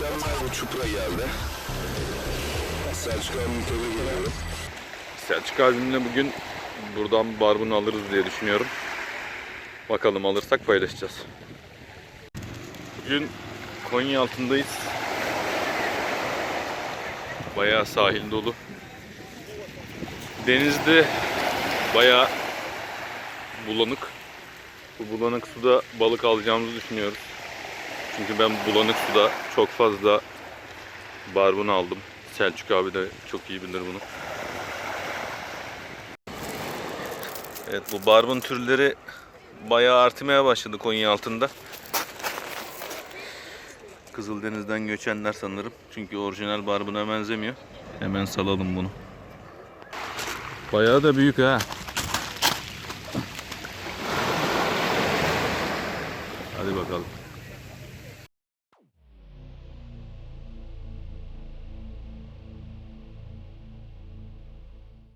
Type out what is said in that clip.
Mükemmel bir çupra geldi. Selçuk abimi tebrik ediyorum. Selçuk abimle bugün buradan barbunu alırız diye düşünüyorum. Bakalım alırsak paylaşacağız. Bugün Konya altındayız. Bayağı sahil dolu. Denizde bayağı bulanık. Bu bulanık suda balık alacağımızı düşünüyoruz. Çünkü ben bulanık suda çok fazla barbun aldım. Selçuk abi de çok iyi bilir bunu. Evet bu barbun türleri bayağı artmaya başladı Konya altında. Kızıldeniz'den göçenler sanırım. Çünkü orijinal barbuna benzemiyor. Hemen salalım bunu. Bayağı da büyük ha. Hadi bakalım.